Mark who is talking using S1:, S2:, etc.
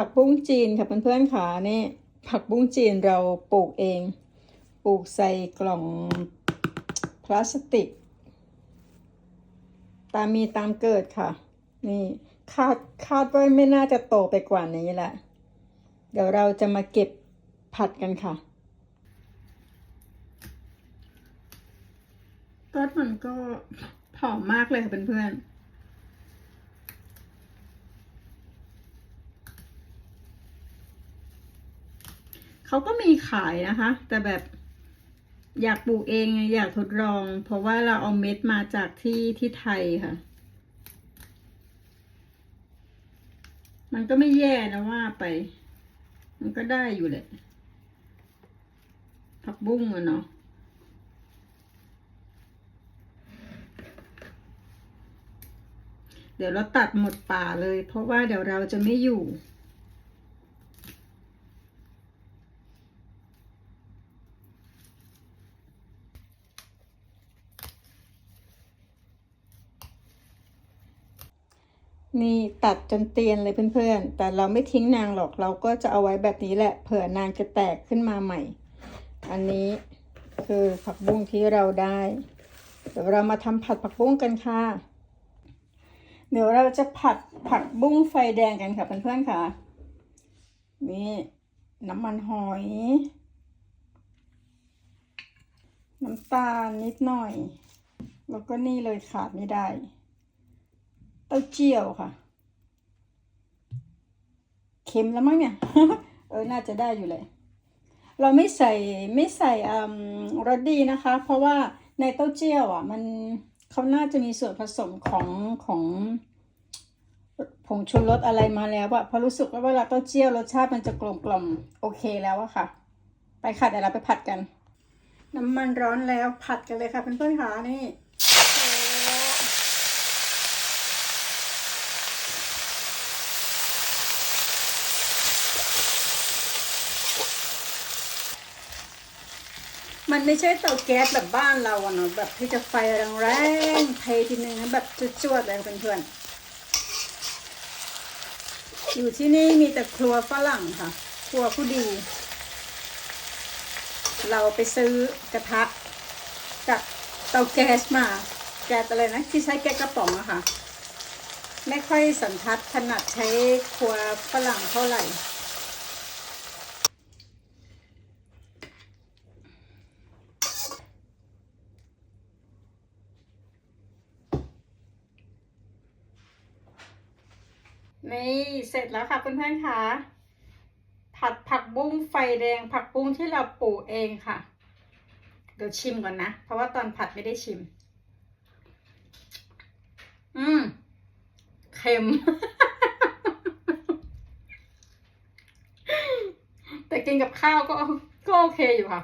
S1: ผักบุ้งจีนค่ะเพื่อนๆค่ะนี่ผักบุ้งจีนเราปลูกเอง ปลูกใส่กล่องพลาสติก ตามมีตามเกิดค่ะ นี่คาดคาดว่าไม่น่าจะโตไปกว่านี้แหละ เดี๋ยวเราจะมาเก็บผัดกันค่ะต้นมันก็ผอมมากเลยค่ะเพื่อนๆ เขาก็มีขายนะคะ แต่แบบอยากปลูกเองไงอยากทดลอง เพราะว่าเราเอาเม็ดมาจากที่ที่ไทยค่ะ มันก็ไม่แย่นะว่าไป มันก็ได้อยู่แหละ ผักบุ้งอะเนาะเดี๋ยวเราตัดหมดป่าเลย เพราะว่าเดี๋ยวเราจะไม่อยู่ นี่ตัดจนเตียนเลยเพื่อนๆ แต่เราไม่ทิ้งนางหรอก เราก็จะเอาไว้แบบนี้แหละ เผื่อนางจะแตกขึ้นมาใหม่ อันนี้คือผักบุ้งที่เราได้ เดี๋ยวเรามาทำผัดผักบุ้งกันค่ะ เดี๋ยวเราจะผัดผักบุ้งไฟแดงกันค่ะเพื่อนๆค่ะ นี่น้ำมันหอย น้ำตาลนิดหน่อย แล้วก็นี่เลยขาดไม่ได้ เต้าเจี้ยวค่ะ เค็มแล้วมั้งเนี่ย เออ น่าจะได้อยู่เลย เราไม่ใส่ไม่ใส่อืมรสดีนะคะ เพราะว่าในเต้าเจี้ยวอะ มันเขาน่าจะมีส่วนผสมของของผงชูรสอะไรมาแล้วอะเพราะรู้สึกว่าเวลาเต้าเจี้ยวรสชาติมันจะกลมกล่อมโอเคแล้วอะค่ะ ไปค่ะเดี๋ยวเราไปผัดกัน น้ำมันร้อนแล้วผัดกันเลยค่ะเพื่อนๆค่ะนี่ มันไม่ใช่เตาแก๊สแบบบ้านเราอะเนาะแบบที่จะไฟแรงๆเททีนึงนะแบบจวดๆเลยเพื่อนๆอยู่ที่นี่มีแต่ครัวฝรั่งค่ะ ครัวผู้ดี เราไปซื้อกระทะกับเตาแก๊สมาแก๊สอะไรนะที่ใช้แก๊สกระป๋องอะค่ะ ไม่ค่อยสันทัดถนัดใช้ครัวฝรั่งเท่าไหร่ นี่เสร็จแล้วค่ะเพื่อนๆค่ะผัดผักบุ้งไฟแดงผักบุ้งที่เราปลูกเองค่ะ เดี๋ยวชิมก่อนนะ เพราะว่าตอนผัดไม่ได้ชิม อืมเค็ม แต่กินกับข้าวก็ก็โอเคอยู่ค่ะ